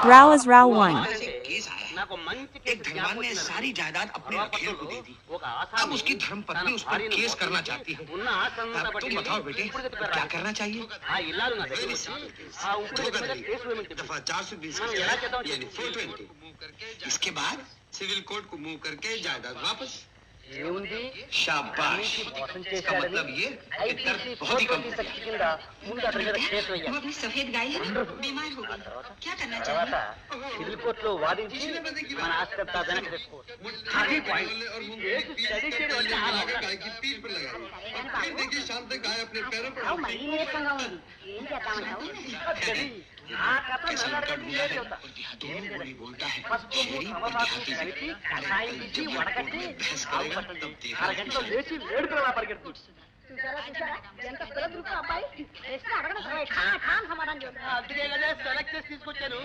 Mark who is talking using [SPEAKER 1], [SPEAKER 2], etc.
[SPEAKER 1] Rao is
[SPEAKER 2] Rao one.
[SPEAKER 1] एक धनवान ने सारी जायदाद अपने अखेर को दे दी। अब उसकी धर्म पत्नी उस पर केस करना चाहती है। अब तुम बताओ बेटे क्या करना चाहिए? दफ़ा चार सौ बीस यानी फोर ट्वेंटी इसके बाद सिविल कोर्ट को मूव करके जायदाद वापस। शाबाश
[SPEAKER 2] మోసం
[SPEAKER 1] इसका
[SPEAKER 2] చేశాడని
[SPEAKER 1] मतलब ये कि
[SPEAKER 2] ఐపీసీ
[SPEAKER 1] दर्द बहुत ही कम
[SPEAKER 2] ఫోర్ సెక్షన్ కింద ముందు అతని మీద కేసు
[SPEAKER 3] वो
[SPEAKER 2] వేయాలి
[SPEAKER 3] अपनी सफेद गाय है बीमार हो गई क्या करना
[SPEAKER 2] తర్వాత
[SPEAKER 3] चाहिए
[SPEAKER 2] సివిల్ కోర్టులో వాదించి మన ఆస్తి అంతా వెనక్కి తెచ్చుకోవచ్చు అది పాయింట్ కేసు స్టడీ చేయడం అంటే హారం.
[SPEAKER 1] फिर देखिए शाम तक गाय अपने पैरों पर
[SPEAKER 4] మరీ నీరసంగా ఉంది ఏం చేద్దామంటావు
[SPEAKER 2] అది ఆ కథ
[SPEAKER 1] कैसा लड़का
[SPEAKER 2] నల్లడికి
[SPEAKER 1] ढूंढा है
[SPEAKER 2] చెప్తా.
[SPEAKER 1] और देहातों में बोली बोलता है
[SPEAKER 2] పసుపు
[SPEAKER 1] शेरी और
[SPEAKER 2] నవమాకు
[SPEAKER 1] देहाती
[SPEAKER 2] కలిపి
[SPEAKER 1] से
[SPEAKER 2] కషాయించి
[SPEAKER 1] जब
[SPEAKER 2] వడకట్టి
[SPEAKER 1] कोर्ट में बहस
[SPEAKER 2] ఆవు
[SPEAKER 1] करेगा
[SPEAKER 2] పట్టండి.
[SPEAKER 1] तब देखा
[SPEAKER 2] అరగంటలో లేచి వేడుకలా పరిగెడుతుంది
[SPEAKER 4] చూసారా చూసారా ఎంత పిల్లలు అబ్బాయి ప్రశ్న అడగడం ఖాన్ ఖాన్ సమాధానం చెబుతున్నాడు
[SPEAKER 2] అందుకే కదా సెలెక్ట్ చేసి తీసుకొచ్చాను